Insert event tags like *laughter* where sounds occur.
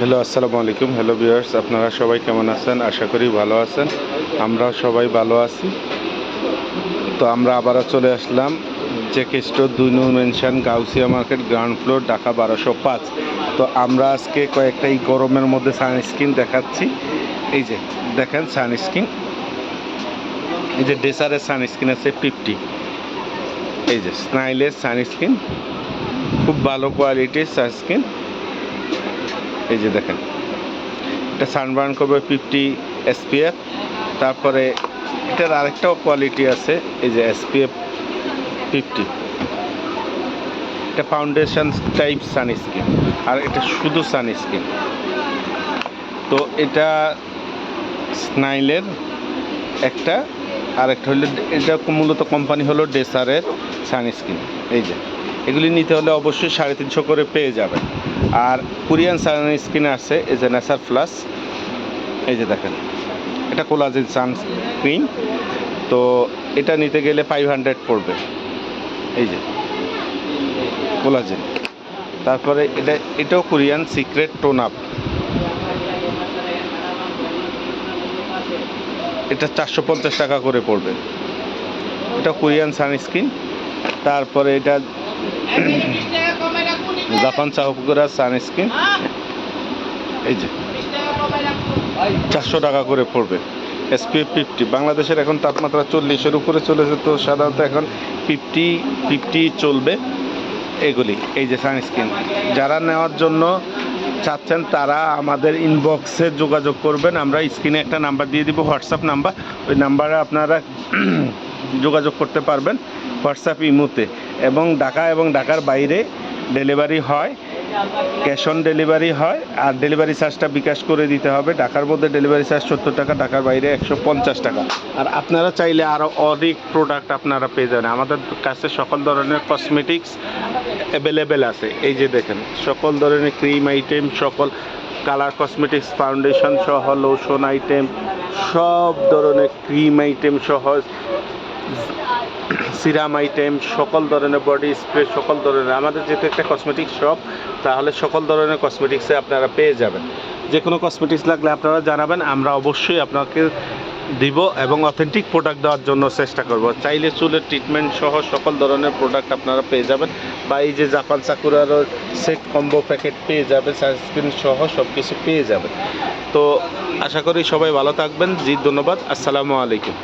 Hello, আসসালামু আলাইকুম। Hello viewers, আপনারা সবাই কেমন আছেন? আশা করি ভালো আছেন। আমরা সবাই ভালো আছি। তো আমরা আবারও চলে আসলাম চেক স্টোর দুই নু mansion Gausia market ground floor Dhaka বারোশো পাঁচ। তো আমরা আজকে কয়েকটা এই গরমের মধ্যে সানস্ক্রিন দেখাচ্ছি। এই যে, দেখেন সানস্ক্রিন এই যে ডেসারের সানস্ক্রিন আছে ফিফটি এই যে, স্নাইলের সানস্ক্রিন খুব ভালো কোয়ালিটির সানস্ক্রিন এই যে দেখেন। এটা সানবার্ন করবে ফিফটি এসপিএফ তারপরে এটার আরেকটাও কোয়ালিটি আছে, এই যে এসপিএফ ফিফটি এটা ফাউন্ডেশন টাইপ সানস্ক্রিন আর এটা শুধু সানস্ক্রিন তো এটা স্নাইলের একটা আর একটা হলো, এটা মূলত কোম্পানি হলো ডেসারের সানস্ক্রিন এই যে, এগুলি নিতে হলে অবশ্যই সাড়ে তিনশো করে পেয়ে যাবেন। আর কোরিয়ান সানস্ক্রিন আছে, এই যে নেসার প্লাস এই যে দেখেন, এটা কোলাজেন সানস্ক্রিন। তো এটা নিতে গেলে ফাইভ হান্ড্রেড পড়বে। এই যে, কোলাজেন। তারপরে এটা, এটাও কোরিয়ান, সিক্রেট টোন আপ। এটা চারশো পঞ্চাশ টাকা করে পড়বে। এটা কোরিয়ান সানস্ক্রিন। তারপরে এটা জাপান চাহপুকুরা সানস্ক্রিন এই যে, চারশো টাকা করে পড়বে। এসপিএফ ফিফটি বাংলাদেশের এখন তাপমাত্রা চল্লিশের উপরে চলেছে, তো সাধারণত এখন ফিফটি ফিফটি চলবে এগুলি, এই যে সানস্ক্রিন যারা নেওয়ার জন্য চাচ্ছেন, তারা আমাদের ইনবক্সে যোগাযোগ করবেন। আমরা স্ক্রিনে একটা নাম্বার দিয়ে দিব হোয়াটসঅ্যাপ নাম্বার ওই নাম্বারে আপনারা *clears throat* যোগাযোগ করতে পারবেন হোয়াটসঅ্যাপ ইমুতে। এবং ঢাকা এবং ঢাকার বাইরে ডেলিভারি হয়, ক্যাশ অন ডেলিভারি হয়, আর ডেলিভারি চার্জটা বিকাশ করে দিতে হবে। ঢাকার মধ্যে ডেলিভারি চার্জ সত্তর টাকা, ঢাকার বাইরে একশো পঞ্চাশ টাকা। আর আপনারা চাইলে আরও অনেক প্রোডাক্ট আপনারা পেয়ে যাবেন। আমাদের কাছে সকল ধরনের কসমেটিক্স অ্যাভেলেবেল আছে। এই যে দেখেন, সকল ধরনের ক্রিম আইটেম সকল কালার কসমেটিক্স ফাউন্ডেশন সহ লোশন আইটেম সব ধরনের ক্রিম আইটেম সহ সিরাম আইটেম, সকল ধরনের বডি স্প্রে, সকল ধরনের। আমাদের যেহেতু একটা কসমেটিক শপ তাহলে সকল ধরনের কসমেটিক্সে আপনারা পেয়ে যাবেন। যে কোনো কসমেটিক্স লাগলে আপনারা জানাবেন, আমরা অবশ্যই আপনাকে দিব এবং অথেন্টিক প্রোডাক্ট দেওয়ার জন্য চেষ্টা করব। চাইলে চুলের ট্রিটমেন্ট সহ সকল ধরনের প্রোডাক্ট আপনারা পেয়ে যাবেন বা এই যে জাপান সাকুরারও সেট কম্বো প্যাকেট পেয়ে যাবেন সানস্ক্রিন সহ সব কিছু পেয়ে যাবেন। তো আশা করি সবাই ভালো থাকবেন। জি, ধন্যবাদ। আসসালামু আলাইকুম।